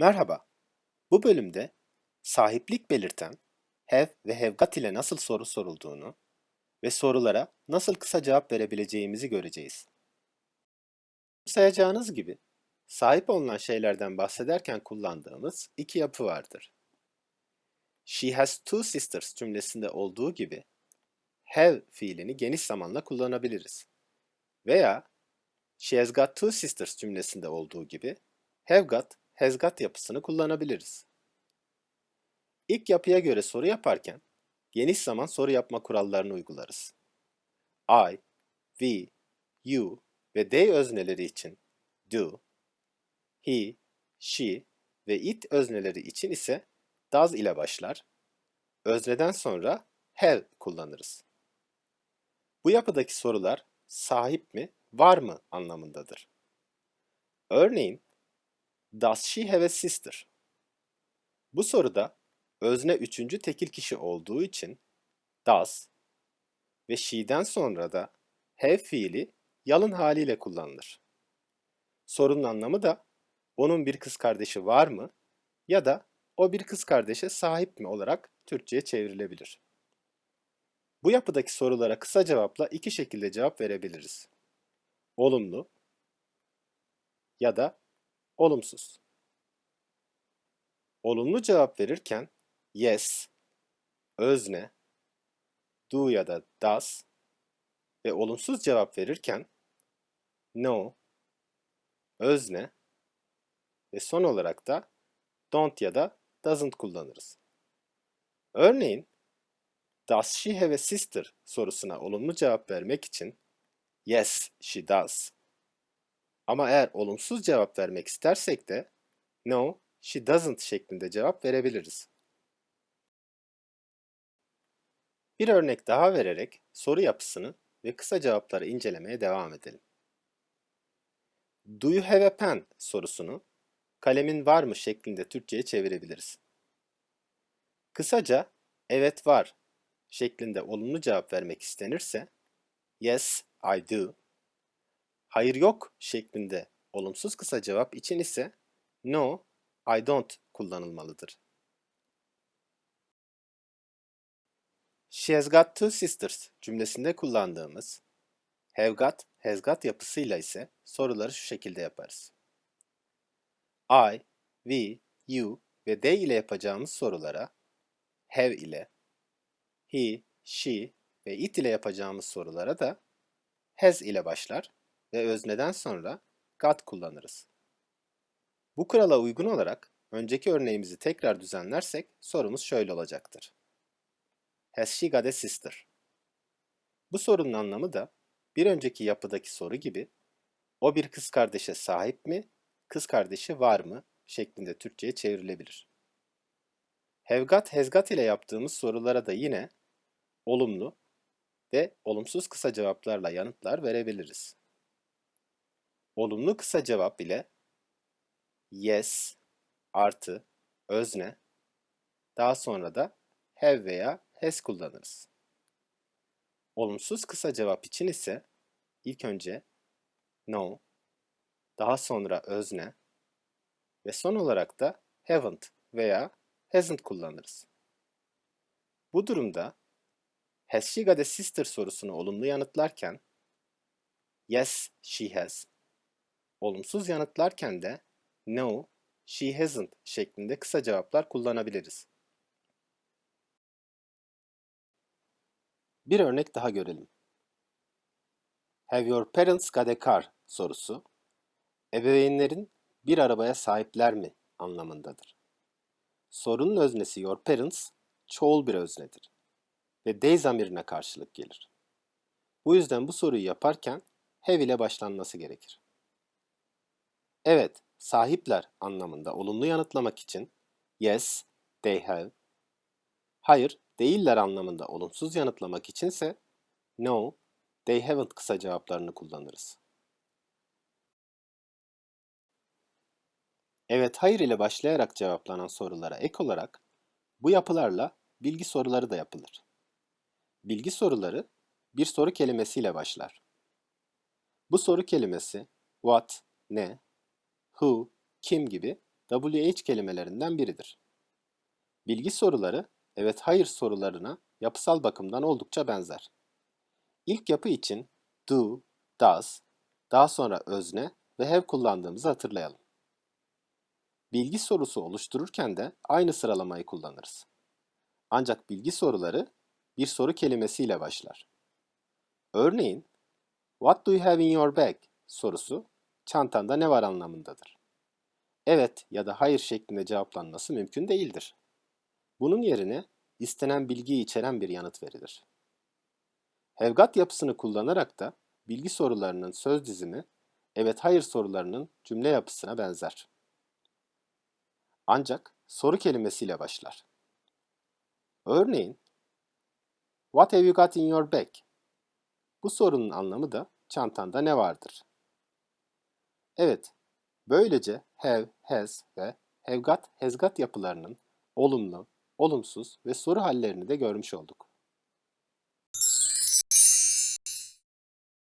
Merhaba. Bu bölümde sahiplik belirten have ve have got ile nasıl soru sorulduğunu ve sorulara nasıl kısa cevap verebileceğimizi göreceğiz. Sayacağınız gibi sahip olunan şeylerden bahsederken kullandığımız iki yapı vardır. She has two sisters cümlesinde olduğu gibi have fiilini geniş zamanla kullanabiliriz. Veya she has got two sisters cümlesinde olduğu gibi have got, has got yapısını kullanabiliriz. İlk yapıya göre soru yaparken geniş zaman soru yapma kurallarını uygularız. I, we, you ve they özneleri için do, he, she ve it özneleri için ise does ile başlar. Özneden sonra have kullanırız. Bu yapıdaki sorular sahip mi, var mı anlamındadır. Örneğin, Does she have a sister? Bu soruda özne üçüncü tekil kişi olduğu için does ve she'den sonra da have fiili yalın haliyle kullanılır. Sorunun anlamı da onun bir kız kardeşi var mı ya da o bir kız kardeşe sahip mi olarak Türkçe'ye çevrilebilir. Bu yapıdaki sorulara kısa cevapla iki şekilde cevap verebiliriz. Olumlu ya da olumsuz. Olumlu cevap verirken yes, özne, do ya da does ve olumsuz cevap verirken no, özne ve son olarak da don't ya da doesn't kullanırız. Örneğin, Does she have a sister sorusuna olumlu cevap vermek için yes, she does. Ama eğer olumsuz cevap vermek istersek de no, she doesn't şeklinde cevap verebiliriz. Bir örnek daha vererek soru yapısını ve kısa cevapları incelemeye devam edelim. Do you have a pen sorusunu kalemin var mı şeklinde Türkçe'ye çevirebiliriz. Kısaca evet var şeklinde olumlu cevap vermek istenirse yes, I do. Hayır yok şeklinde olumsuz kısa cevap için ise no, I don't kullanılmalıdır. She has got two sisters cümlesinde kullandığımız have got, has got yapısıyla ise soruları şu şekilde yaparız. I, we, you ve they ile yapacağımız sorulara have ile, he, she ve it ile yapacağımız sorulara da has ile başlar ve özneden sonra got kullanırız. Bu kurala uygun olarak önceki örneğimizi tekrar düzenlersek sorumuz şöyle olacaktır. Has she got a sister? Bu sorunun anlamı da bir önceki yapıdaki soru gibi o bir kız kardeşe sahip mi, kız kardeşi var mı şeklinde Türkçe'ye çevrilebilir. Has got ile yaptığımız sorulara da yine olumlu ve olumsuz kısa cevaplarla yanıtlar verebiliriz. Olumlu kısa cevap ile yes artı özne daha sonra da have veya has kullanırız. Olumsuz kısa cevap için ise ilk önce no, daha sonra özne ve son olarak da haven't veya hasn't kullanırız. Bu durumda has she got a sister sorusunu olumlu yanıtlarken yes she has, olumsuz yanıtlarken de no she hasn't şeklinde kısa cevaplar kullanabiliriz. Bir örnek daha görelim. Have your parents got a car sorusu, ebeveynlerin bir arabaya sahipler mi anlamındadır. Sorunun öznesi your parents çoğul bir öznedir ve they zamirine karşılık gelir. Bu yüzden bu soruyu yaparken have ile başlanması gerekir. Evet, sahipler anlamında olumlu yanıtlamak için yes, they have. Hayır, değiller anlamında olumsuz yanıtlamak içinse no, they haven't kısa cevaplarını kullanırız. Evet, hayır ile başlayarak cevaplanan sorulara ek olarak bu yapılarla bilgi soruları da yapılır. Bilgi soruları bir soru kelimesiyle başlar. Bu soru kelimesi what, ne, who, kim gibi WH kelimelerinden biridir. Bilgi soruları evet hayır sorularına yapısal bakımdan oldukça benzer. İlk yapı için do, does, daha sonra özne ve have kullandığımızı hatırlayalım. Bilgi sorusu oluştururken de aynı sıralamayı kullanırız. Ancak bilgi soruları bir soru kelimesiyle başlar. Örneğin, What do you have in your bag sorusu çantanda ne var anlamındadır. Evet ya da hayır şeklinde cevaplanması mümkün değildir. Bunun yerine istenen bilgiyi içeren bir yanıt verilir. Have-got yapısını kullanarak da bilgi sorularının söz dizimi evet hayır sorularının cümle yapısına benzer. Ancak soru kelimesiyle başlar. Örneğin, What have you got in your bag? Bu sorunun anlamı da çantanda ne vardır? Evet, böylece have, has ve have got, has got yapılarının olumlu, olumsuz ve soru hallerini de görmüş olduk.